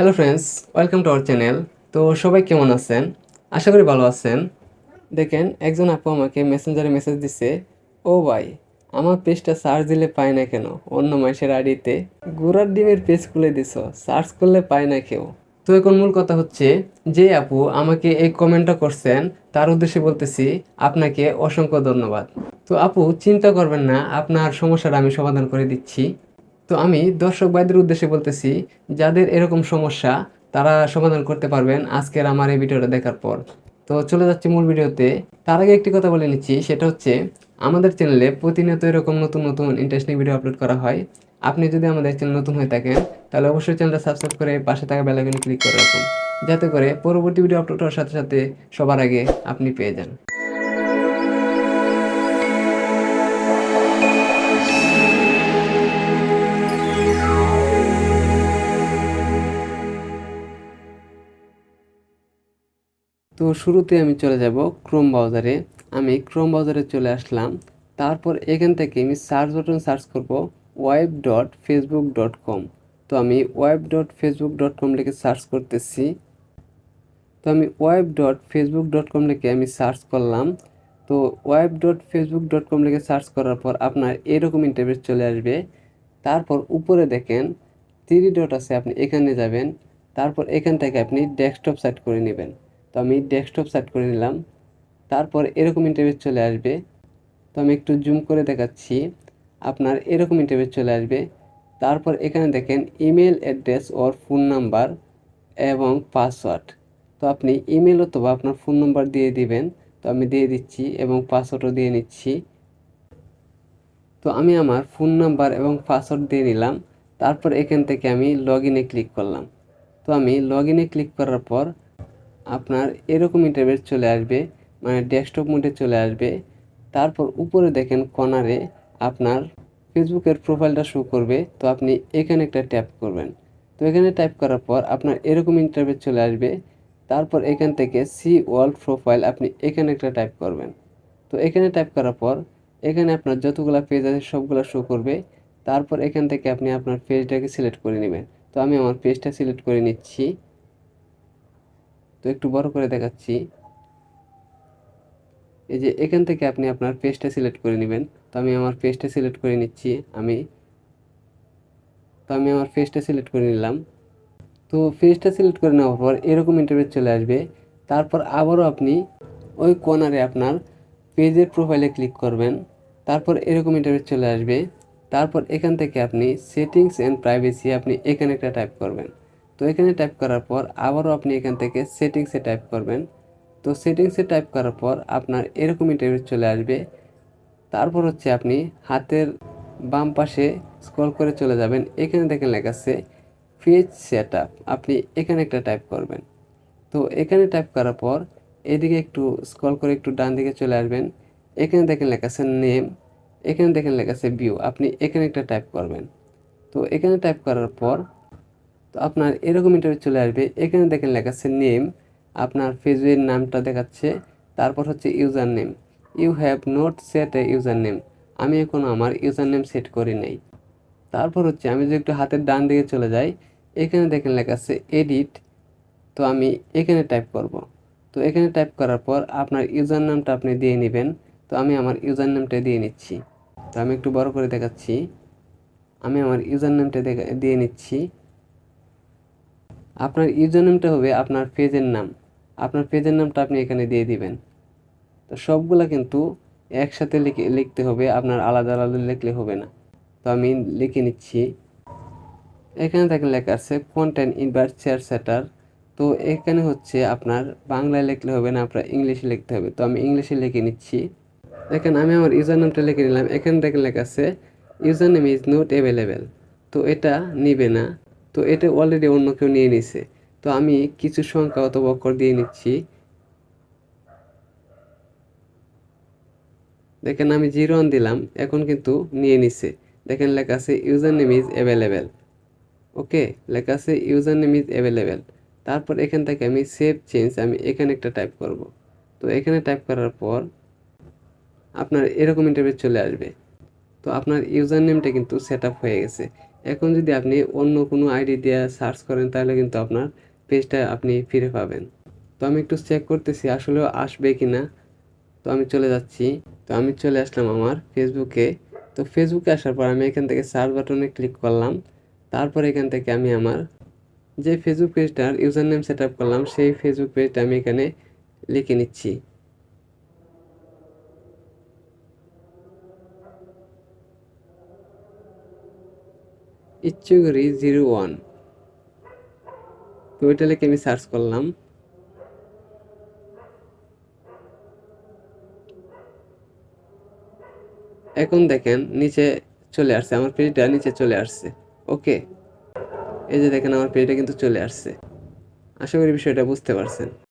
Hello friends welcome to our channel তো সবাই কেমন আছেন? আশা করি ভালো আছেন। দেখেন, একজন আপু আমাকে মেসেঞ্জারে মেসেজ দিছে, ও ভাই, আমার পেজটা সার্চ দিলে পায় না কেন? অন্য মাসের আইডিতে গোড়ার ডিমের পেজ খুলে দিছ সার্চ করলে পায় না কেউ? তো এখন মূল কথা হচ্ছে যে আপু আমাকে এই কমেন্টটা করছেন, তার উদ্দেশ্যে বলতেছি আপনাকে অসংখ্য ধন্যবাদ। তো আপু, চিন্তা করবেন না, আপনার সমস্যাটা আমি সমাধান করে দিচ্ছি। তো আমি দর্শক ভাইদের উদ্দেশ্যে বলতেছি, যাদের এরকম সমস্যা, তারা সমাধান করতে পারবেন আজকের আমার এই ভিডিওটা দেখার পর। তো চলে যাচ্ছি মূল ভিডিওতে। তার আগে একটি কথা বলে নিচ্ছি, সেটা হচ্ছে আমাদের চ্যানেলে প্রতিনিয়ত এরকম নতুন নতুন ইন্টারেস্টিং ভিডিও আপলোড করা হয়। আপনি যদি আমাদের চ্যানেল নতুন হয়ে থাকেন, তাহলে অবশ্যই চ্যানেলটা সাবস্ক্রাইব করে পাশে থাকা বেল ক্লিক করে রাখুন। যাতে করে পরবর্তী ভিডিও আপলোড হওয়ার সাথে সাথে সবার আগে আপনি পেয়ে যান। তো শুরুতে আমি চলে যাব ক্রোম ব্রাউজারে আমি ক্রোম ব্রাউজারে চলে আসলাম। তারপর এখান থেকে আমি সার্চ বাটন সার্চ করব web dot Facebook dot com তো আমি web dot Facebook dot com লিখে সার্চ করতেছি। তো আমি web dot Facebook dot com লিখে আমি সার্চ করলাম। তো web dot Facebook dot com লিখে সার্চ করার পর আপনার এরকম ইন্টারভিউ চলে আসবে। তারপর উপরে দেখেন থ্রি ডট আছে, আপনি এখানে যাবেন। তারপর এখান থেকে আপনি ডেস্কটপ সেট করে নেবেন। তো আমি ডেস্কটপ সেট করে নিলাম। তারপর এরকম ইন্টারভিউ চলে আসবে। তো আমি একটু জুম করে দেখাচ্ছি। আপনার এরকম ইন্টারভিউ চলে আসবে। তারপর এখানে দেখেন ইমেল অ্যাড্রেস ওর ফোন নাম্বার এবং পাসওয়ার্ড তো আপনি ইমেল অথবা আপনার ফোন নাম্বার দিয়ে দিবেন। তো আমি দিয়ে দিচ্ছি এবং পাসওয়ার্ডও দিয়ে নিচ্ছি। তো আমি আমার ফোন নাম্বার এবং পাসওয়ার্ড দিয়ে নিলাম। তারপর এখান থেকে আমি লগ ইনে ক্লিক করলাম। তো আমি লগ ইনে ক্লিক করার পর আপনার এরকম ইন্টারভিউ চলে আসবে মানে ডেস্কটপ মোডে চলে আসবে। তারপর উপরে দেখেন কর্নারে আপনার ফেসবুকের প্রোফাইলটা শো করবে। তো আপনি এখানে একটা ট্যাপ করবেন। তো এখানে টাইপ করার পর আপনার এরকম ইন্টারভিউ চলে আসবে। তারপর এখান থেকে সি ওয়ার্ল্ড প্রোফাইল আপনি এখানে একটা টাইপ করবেন। তো এখানে টাইপ করার পর এখানে আপনার যতগুলো পেজ আছে সবগুলো শো করবে। তারপর এখান থেকে আপনি আপনার পেজটাকে সিলেক্ট করে নেবেন। তো আমি আমার পেজটা সিলেক্ট করে নিচ্ছি। তো একটু বড় করে দেখাচ্ছি। এই যে এখান থেকে আপনি আপনার পেজটা সিলেক্ট করে নেবেন। তো আমি আমার পেজটা সিলেক্ট করে নিচ্ছি আমি। তো আমি আমার পেজটা সিলেক্ট করে নিলাম। তো পেজটা সিলেক্ট করে নেওয়ার পর এরকম ইন্টারভিউ চলে আসবে। তারপর আবারও আপনি ওই কর্নারে আপনার পেজের প্রোফাইলে ক্লিক করবেন। তারপর এরকম ইন্টারভিউ চলে আসবে। তারপর এখান থেকে আপনি সেটিংস অ্যান্ড প্রাইভেসি আপনি এখানে একটা টাইপ করবেন। তো এখানে টাইপ করার পর আবারও আপনি এখান থেকে সেটিংসে টাইপ করবেন। তো সেটিংসে টাইপ করার পর আপনার এরকম ইন্টারভিউ চলে আসবে। তারপর হচ্ছে আপনি হাতের বাম পাশে স্ক্রল করে চলে যাবেন। এখানে দেখেন লেখা আছে পেজ সেট আপনি এখানে একটা টাইপ করবেন। তো এখানে টাইপ করার পর এদিকে একটু স্ক্রল করে একটু ডান দিকে চলে আসবেন। এখানে দেখেন লেখা আছে নেম এখানে দেখেন লেখা আছে ভিউ আপনি এখানে একটা টাইপ করবেন। তো এখানে টাইপ করার পর তো আপনার এরকম ইন্টারভিউ চলে আসবে। এখানে দেখেন লেখা আছে নেম আপনার ফেসবুকের নামটা দেখাচ্ছে, তারপর হচ্ছে user name you have not set a user name আমি এখনও আমার ইউজার নেম সেট করি নাই। তারপর হচ্ছে আমি যদি একটু হাতের ডান দিকে চলে যাই, এখানে দেখেন লেখা আছে এডিট তো আমি এখানে টাইপ করব। তো এখানে টাইপ করার পর আপনার ইউজার নামটা আপনি দিয়ে নেবেন। তো আমি আমার ইউজার নামটা দিয়ে নিচ্ছি। তো আমি একটু বড় করে দেখাচ্ছি। আমি আমার ইউজার নামটা দিয়ে নিচ্ছি। আপনার ইউজার নেমটা হবে আপনার পেজের নাম। আপনার পেজের নামটা আপনি এখানে দিয়ে দিবেন। তো সবগুলা কিন্তু একসাথে লিখে লিখতে হবে, আপনার আলাদা আলাদা লিখলে হবে না। তো আমি লিখে নিচ্ছি। এখানে দেখেন লেখা আছে কন্টেন্ট ইনভার্ট শেয়ার সেটার তো এখানে হচ্ছে আপনার বাংলায় লিখলে হবে না, আপনার ইংলিশে লিখতে হবে। তো আমি ইংলিশে লিখে নিচ্ছি। দেখেন আমি আমার ইউজার নামটা লিখে নিলাম। এখানে দেখেন লেখা আছে user name is not available তো এটা নিবে না। তো এটা অলরেডি অন্য কেউ নিয়ে নিছে। তো আমি কিছু সংখ্যা অথবা অক্ষর দিয়ে নিচ্ছি। দেখেন আমি জিরো ওয়ান দিলাম, এখন কিন্তু নিয়ে নিছে। দেখেন লেখা আছে user name is available okay, লেখা আছে ইউজার নেম ইজ অ্যাভেলেবেল তারপর এখান থেকে আমি সেভ চেঞ্জ আমি এখানে একটা টাইপ করব। তো এখানে টাইপ করার পর আপনার এরকম ইন্টারভিউ চলে আসবে। তো আপনার ইউজার নেমটা কিন্তু সেট হয়ে গেছে। এখন যদি আপনি অন্য কোনো আইডি দিয়ে সার্চ করেন, তাহলে কিন্তু আপনার পেজটা আপনি ফিরে পাবেন। তো আমি একটু চেক করতেছি, আসলেও আসবে কি না তো আমি চলে যাচ্ছি। তো আমি চলে আসলাম আমার ফেসবুকে তো ফেসবুকে আসার পর আমি এখান থেকে সার্চ বাটনে ক্লিক করলাম। তারপর এখান থেকে আমি আমার যে ফেসবুক পেজটার ইউজার নেম সেট আপ করলাম, সেই ফেসবুক পেজটা আমি এখানে লিখে নিচ্ছি। ইচ্ছুগরি জিরো ওয়ান। তো ওইটা আমি সার্চ করলাম। এখন দেখেন নিচে চলে আসছে, আমার পেজটা নিচে চলে আসছে। ওকে এই যে দেখেন আমার পেজটা কিন্তু চলে আসছে। আশা করি বিষয়টা বুঝতে পারছেন।